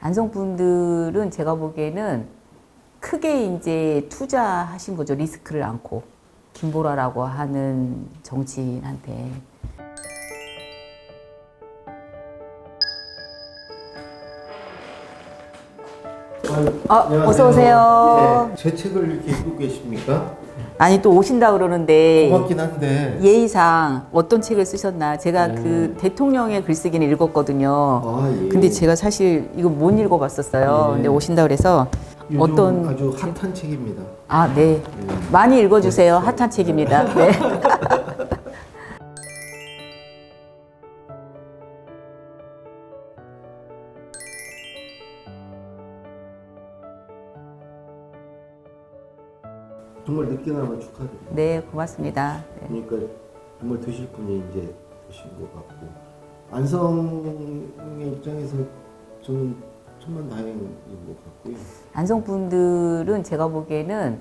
안성분들은 제가 보기에는 크게 이제 투자하신 거죠. 리스크를 안고. 김보라라고 하는 정치인한테. 아, 안녕하세요. 어서 오세요. 네, 제 책을 이렇게 읽고 계십니까? 아니 또 오신다 그러는데 고맙긴 한데. 예의상 어떤 책을 쓰셨나 제가 음. 그 대통령의 글쓰기는 읽었거든요. 아, 예. 근데 제가 사실 이거 못 읽어봤었어요. 예. 근데 오신다 그래서 요즘 어떤 아주 핫한 책입니다. 아 네. 음. 많이 읽어주세요. 핫한 책입니다. 네. 정말 늦게나마 축하드립니다. 네, 고맙습니다. 네. 그러니까 정말 드실 분이 이제 되신 것 같고 안성의 입장에서 저는 천만 다행인 것 같고요. 안성 분들은 제가 보기에는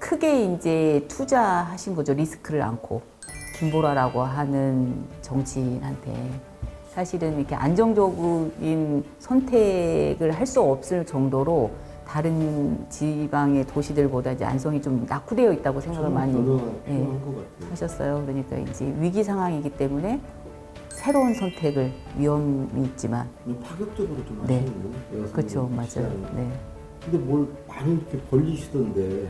크게 이제 투자하신 거죠. 리스크를 안고. 김보라라고 하는 정치인한테. 사실은 이렇게 안정적인 선택을 할 수 없을 정도로 다른 지방의 도시들보다 이제 안성이 좀 낙후되어 있다고 생각을 많이 예. 하셨어요. 그러니까 이제 위기 상황이기 때문에 새로운 선택을 위험이 있지만 좀 파격적으로 좀 네. 하시는 거예요. 그렇죠, 맞아요. 네. 근데 뭘 많이 이렇게 벌리시던데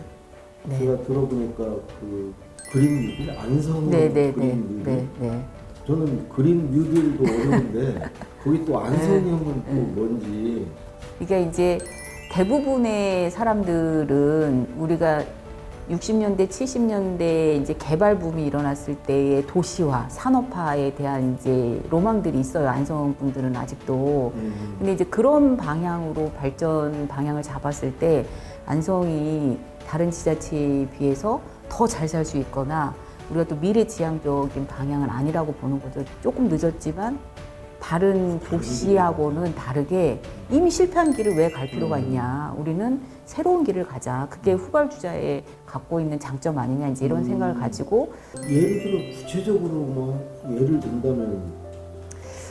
네. 제가 들어보니까 그 그린 뉴딜 안성 네, 네, 네, 그린 뉴딜 네, 네. 저는 그린 뉴딜도 어려운데 거기 또 안성형은 또 네. 뭔지 이게 이제 대부분의 사람들은 우리가 60년대, 70년대 이제 개발 붐이 일어났을 때의 도시화, 산업화에 대한 이제 로망들이 있어요. 안성 분들은 아직도. 음, 근데 이제 그런 방향으로 발전 방향을 잡았을 때 안성이 다른 지자체에 비해서 더 잘 살 수 있거나 우리가 또 미래 지향적인 방향은 아니라고 보는 거죠. 조금 늦었지만 다른 도시하고는 다르게 이미 실패한 길을 왜 갈 필요가 있냐. 우리는 새로운 길을 가자. 그게 후발주자에 갖고 있는 장점 아니냐. 이제 이런 생각을 가지고 예를 들어 구체적으로 뭐 예를 든다면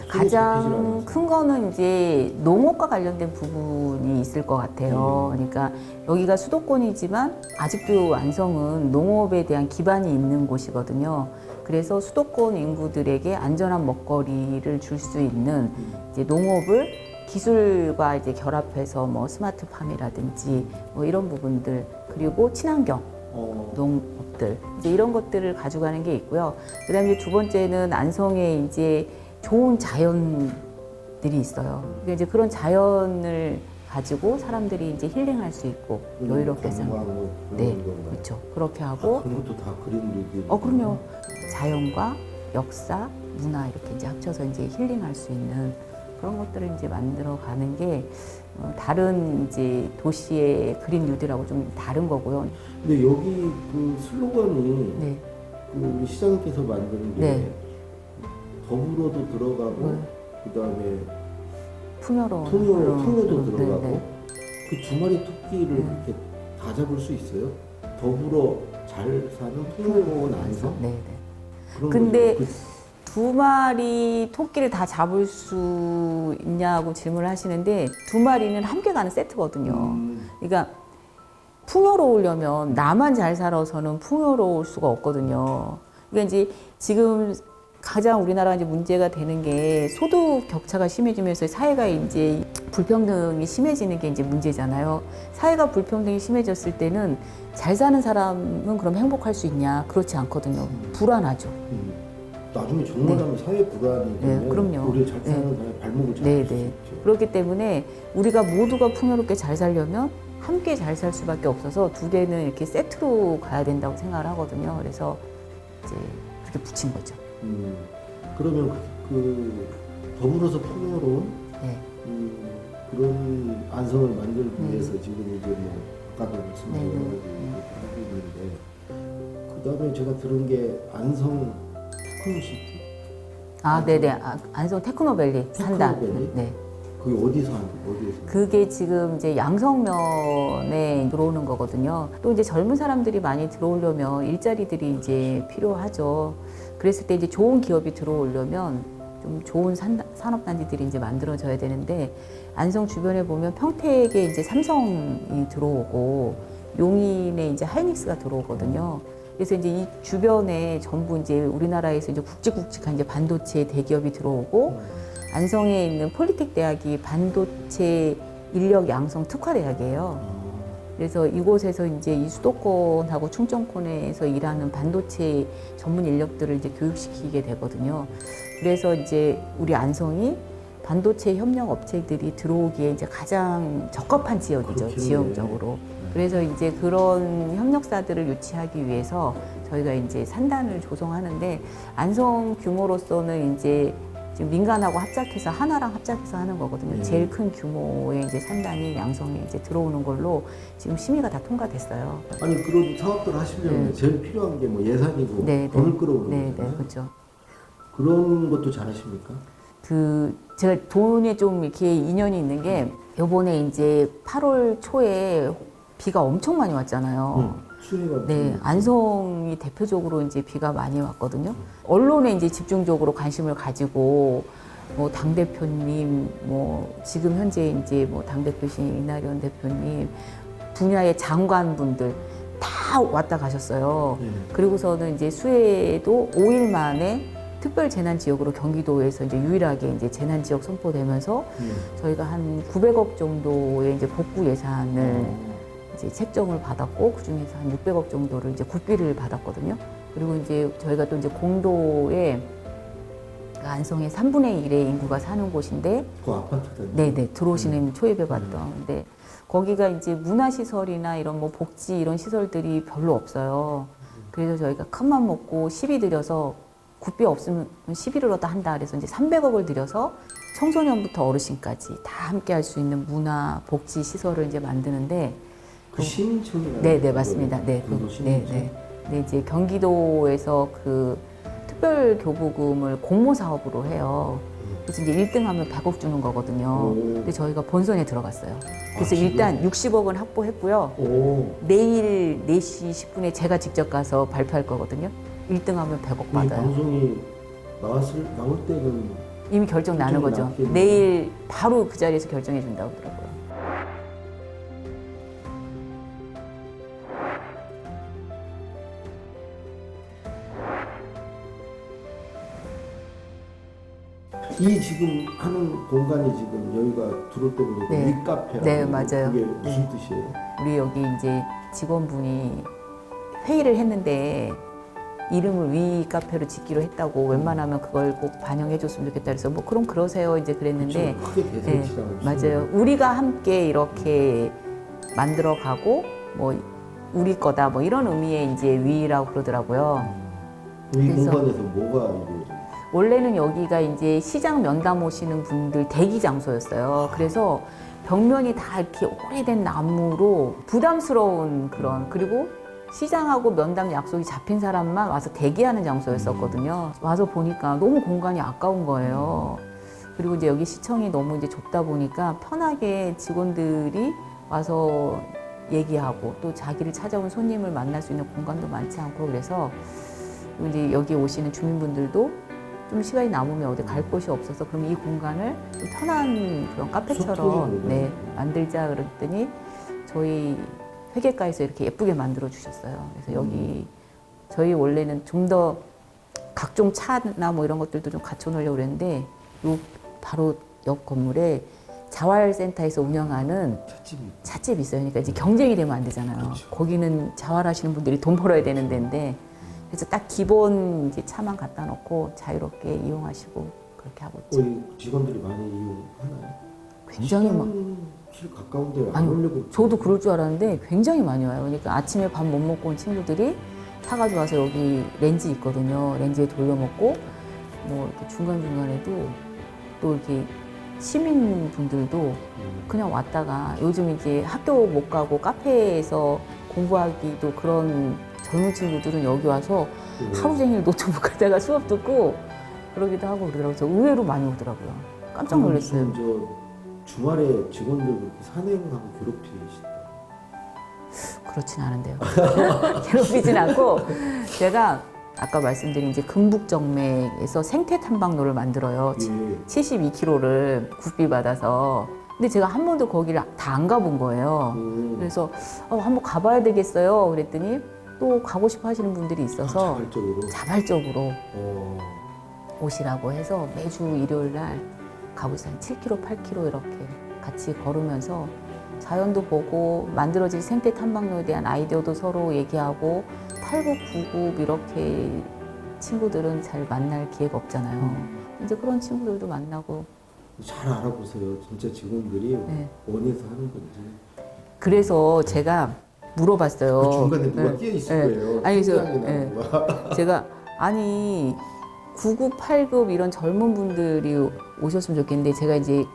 가장. 큰 거는 이제 농업과 관련된 부분이 있을 것 같아요. 그러니까 여기가 수도권이지만 아직도 안성은 농업에 대한 기반이 있는 곳이거든요. 그래서 수도권 인구들에게 안전한 먹거리를 줄 수 있는 이제 농업을 기술과 이제 결합해서 뭐 스마트팜이라든지 뭐 이런 부분들 그리고 친환경 어, 농업들 이제 이런 것들을 가져가는 게 있고요. 그다음에 두 번째는 안성에 이제 좋은 자연들이 있어요. 그러니까 이제 그런 자연을 가지고 사람들이 이제 힐링할 수 있고 여유롭게 생 관광 뭐 그런 네? 그렇죠. 그렇게 하고 아, 그런 것도 다 그린 뉴딜 어 그럼요. 자연과 역사, 문화 이렇게 이제 합쳐서 이제 힐링할 수 있는 그런 것들을 이제 만들어 가는 게 어, 다른 이제 도시의 그린 뉴딜하고 좀 다른 거고요. 근데 여기 그 슬로건이 네. 그 우리 시장님께서 만드는 게 네. 더불어도 들어가고 네. 그다음에 풍요로운 풍요 풍요도 네, 들어가고 네. 그두 마리 토끼를 이렇게 다 잡을 수 있어요? 더불어 잘 사는 풍요로운 안성 네, 네. 근데 거죠. 두 마리 토끼를 다 잡을 수 있냐고 질문을 하시는데 두 마리는 함께 가는 그, 세트거든요. 음, 그러니까 풍요로우려면 나만 잘 살아서는 풍요로울 수가 없거든요. 그러니까 이제 지금 가장 우리나라가 이제 문제가 되는 게 소득 격차가 심해지면서 사회가 이제 불평등이 심해지는 게 이제 문제잖아요. 사회가 불평등이 심해졌을 때는 잘 사는 사람은 그럼 행복할 수 있냐? 그렇지 않거든요. 불안하죠. 음. 나중에 정말 하면 사회 불안이 네, 그럼요. 우리 잘 사는 네. 사람의 발목을 잡을 네, 수 네. 있죠. 그렇기 때문에 우리가 모두가 풍요롭게 잘 살려면 함께 잘 살 수밖에 없어서 두 개는 이렇게 세트로 가야 된다고 생각을 하거든요. 그래서 이제 그렇게 붙인 거죠. 음, 그러면 그, 그 더불어서 풍요로운 네. 음, 그런 안성을 만들기 음. 위해서 지금 이제 뭐 아까도 말씀드린 네, 여러 네. 가지 하고 있는데 그 다음에 제가 들은 게 안성 테크노시티 아, 네네. 아, 안성 테크노밸리 산다. 테크노밸리? 네. 그게 어디서 한 어디에서? 그게 지금 이제 양성면에 들어오는 거거든요. 또 이제 젊은 사람들이 많이 들어오려면 일자리들이 이제 필요하죠. 그랬을 때 이제 좋은 기업이 들어오려면 좀 좋은 산, 산업단지들이 이제 만들어져야 되는데 안성 주변에 보면 평택에 이제 삼성이 들어오고 용인에 이제 하이닉스가 들어오거든요. 그래서 이제 이 주변에 전부 이제 우리나라에서 이제 굵직굵직한 이제 반도체 대기업이 들어오고 안성에 있는 폴리텍 대학이 반도체 인력 양성 특화 대학이에요. 아, 그래서 이곳에서 이제 이 수도권하고 충청권에서 일하는 반도체 전문 인력들을 이제 교육시키게 되거든요. 그래서 이제 우리 안성이 반도체 협력 업체들이 들어오기에 이제 가장 적합한 지역이죠, 그렇겠네. 지형적으로. 그래서 이제 그런 협력사들을 유치하기 위해서 저희가 이제 산단을 조성하는데 안성 규모로서는 이제 지금 민간하고 합작해서 하나랑 합작해서 하는 거거든요. 네. 제일 큰 규모의 이제 산단이 양성에 이제 들어오는 걸로 지금 심의가 다 통과됐어요. 아니 그런 사업들 하시려면 네. 제일 필요한 게 뭐 예산이고 네, 돈을 네. 끌어오는 네, 네, 거잖아요. 그렇죠. 그런 것도 잘하십니까? 그 제가 돈에 좀 이렇게 인연이 있는 게 요번에 이제 8월 초에 비가 엄청 많이 왔잖아요. 응. 네, 좀- 안성이 대표적으로 이제 비가 많이 왔거든요. 언론에 이제 집중적으로 관심을 가지고 뭐당 대표님, 뭐 지금 현재 이제 뭐당 대표신 이낙연 대표님 분야의 장관분들 다 왔다 가셨어요. 네. 그리고서는 이제 수해도 5일 만에 특별 재난 지역으로 경기도에서 이제 유일하게 이제 재난 지역 선포되면서 네. 저희가 한 900억 정도의 이제 복구 예산을 어, 이제 책정을 받았고 그 중에서 한 600억 정도를 이제 국비를 받았거든요. 그리고 이제 저희가 또 이제 공도에 그 안성의 3분의 1의 인구가 사는 곳인데 그 아파트다. 네네 들어오시는 초입에 봤던 근데 거기가 이제 문화시설이나 이런 뭐 복지 이런 시설들이 별로 없어요. 그래서 저희가 큰맘 먹고 시비 들여서 국비 없으면 시비를 얻다 한다 그래서 이제 300억을 들여서 청소년부터 어르신까지 다 함께 할 수 있는 문화 복지 시설을 이제 만드는데 그 시민청이라는 네, 네, 거예요. 맞습니다. 네, 그, 네. 네. 네, 이제 경기도에서 그 특별 교부금을 공모 사업으로 해요. 그래서 이제 1등 하면 100억 주는 거거든요. 오. 근데 저희가 본선에 들어갔어요. 그래서 아, 지금? 일단 60억은 확보했고요. 오. 내일 4시 10분에 제가 직접 가서 발표할 거거든요. 1등 하면 100억 이 받아요. 방송이 나왔을 나올 때는 이미 결정 나는 결정이 거죠. 났겠네요. 내일 바로 그 자리에서 결정해 준다고 하더라고요. 이 지금 하는 공간이 지금 여기가 들어올 때 보니까 네. 윗카페라고 네, 맞아요. 그게 무슨 뜻이에요? 우리 여기 이제 직원분이 회의를 했는데 이름을 위 카페로 짓기로 했다고 웬만하면 그걸 꼭 반영해 줬으면 좋겠다 그래서 뭐 그럼 그러세요 이제 그랬는데 그렇죠. 크게 네, 대설치라고 맞아요. 우리가 함께 이렇게 만들어 가고 뭐 우리 거다 뭐 이런 의미의 이제 위라고 그러더라고요. 이 그래서- 공간에서 뭐가 이루어져요? 원래는 여기가 이제 시장 면담 오시는 분들 대기 장소였어요. 그래서 벽면이 다 이렇게 오래된 나무로 부담스러운 그런 그리고 시장하고 면담 약속이 잡힌 사람만 와서 대기하는 장소였었거든요. 와서 보니까 너무 공간이 아까운 거예요. 그리고 이제 여기 시청이 너무 이제 좁다 보니까 편하게 직원들이 와서 얘기하고 또 자기를 찾아온 손님을 만날 수 있는 공간도 많지 않고 그래서 이제 여기 오시는 주민분들도 좀 시간이 남으면 어디 갈 곳이 없어서 그럼 이 공간을 좀 편한 그런 카페처럼. 네, 만들자 그랬더니 저희 회계과에서 이렇게 예쁘게 만들어 주셨어요. 그래서 여기 저희 원래는 좀 더 각종 차나 뭐 이런 것들도 좀 갖춰 놓으려고 그랬는데 요 바로 옆 건물에 자활센터에서 운영하는 찻집이 찻집이 있어요. 그러니까 이제 경쟁이 되면 안 되잖아요. 그렇죠. 거기는 자활하시는 분들이 돈 벌어야 되는 데인데 그래서 딱 기본 이제 차만 갖다 놓고 자유롭게 이용하시고 그렇게 하고 있죠. 거의 직원들이 많이 이용하나요? 굉장히 막 실 가까운 데 안 아니, 오려고 저도 그럴 줄 알았는데 굉장히 많이 와요. 그러니까 아침에 밥 못 먹고 온 친구들이 사가지고 와서 여기 렌즈 있거든요. 렌즈에 돌려 먹고 뭐 이렇게 중간 중간에도 또 이렇게 시민 분들도 음. 그냥 왔다가 요즘 이제 학교 못 가고 카페에서 공부하기도 그런 젊은 친구들은 여기 와서 네. 하루 종일 노트북 갖다가 수업 듣고 그러기도 하고 그러더라고요. 저 의외로 많이 오더라고요. 깜짝 놀랐어요. 저 주말에 직원들 그렇게 산행하고 괴롭히시다. 그렇진 않은데요. 괴롭히진 않고 제가 아까 말씀드린 이제 금북정맥에서 생태 탐방로를 만들어요. 예. 72km를 국비 받아서 근데 제가 한 번도 거기를 다 안 가본 거예요. 음. 그래서 어, 한번 가봐야 되겠어요. 그랬더니 또 가고 싶어 하시는 분들이 있어서 자발적으로. 자발적으로 어. 오시라고 해서 매주 일요일 날 가고 있어요. 한 7km, 8km 이렇게 같이 걸으면서 자연도 보고 만들어질 생태 탐방로에 대한 아이디어도 서로 얘기하고 8급, 9급 이렇게 친구들은 잘 만날 기회가 없잖아요. 이제 그런 친구들도 만나고 잘 알아보세요. 진짜 직원들이 네. 원해서 하는 건지. 그래서 제가 물어봤어요. 그 중간에 누가 네. 끼어 있을 네. 거예요. 아니, 저- 네. 제가 아니 9급, 8급 이런 젊은 분들이 오셨으면 좋겠는데 제가 이제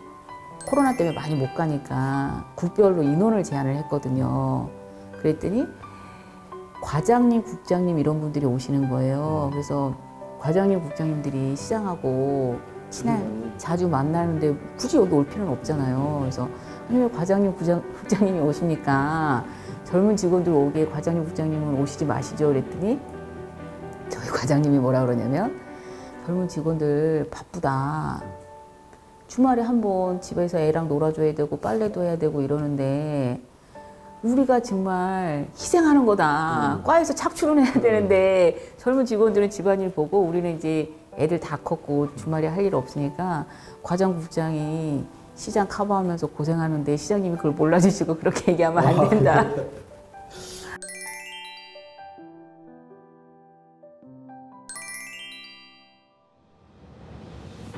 코로나 때문에 많이 못 가니까 국별로 인원을 제한을 했거든요. 그랬더니 과장님, 국장님 이런 분들이 오시는 거예요. 그래서 과장님, 국장님들이 시장하고 친한 음. 자주 만나는데 굳이 여기 올 필요는 없잖아요. 그래서 왜 과장님, 국장, 국장님이 오십니까? 젊은 직원들 오게 과장님, 국장님은 오시지 마시죠. 그랬더니 저희 과장님이 뭐라 그러냐면 젊은 직원들 바쁘다. 주말에 한 번 집에서 애랑 놀아줘야 되고 빨래도 해야 되고 이러는데 우리가 정말 희생하는 거다. 음. 과에서 착출은 해야 되는데 젊은 직원들은 집안일 보고 우리는 이제 애들 다 컸고 주말에 할 일 없으니까 과장 국장이 시장 커버하면서 고생하는데 시장님이 그걸 몰라주시고 그렇게 얘기하면 안 된다.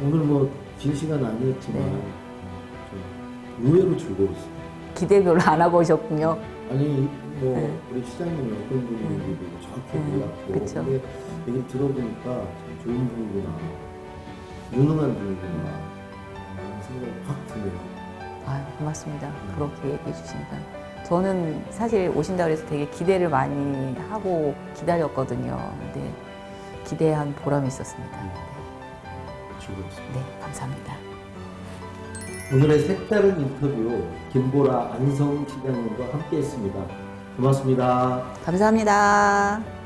오늘 뭐 긴 시간 아니었지만 네. 좀 의외로 즐거웠어요. 기대 별로 안 하고 오셨군요. 아니 뭐 네. 우리 시장님이 어떤 분인지도 정확히 음, 몰랐고 그쵸. 근데 얘기 들어보니까 참 좋은 분이구나 유능한 분이구나 생각이 확 드네요. 아, 고맙습니다. 그렇게 얘기해 주시니까. 저는 사실 오신다 그래서 되게 기대를 많이 하고 기다렸거든요. 근데 기대한 보람이 있었습니다. 즐거웠습니다. 네, 감사합니다. 오늘의 색다른 인터뷰 김보라 안성 시장님과 함께했습니다. 고맙습니다. 감사합니다.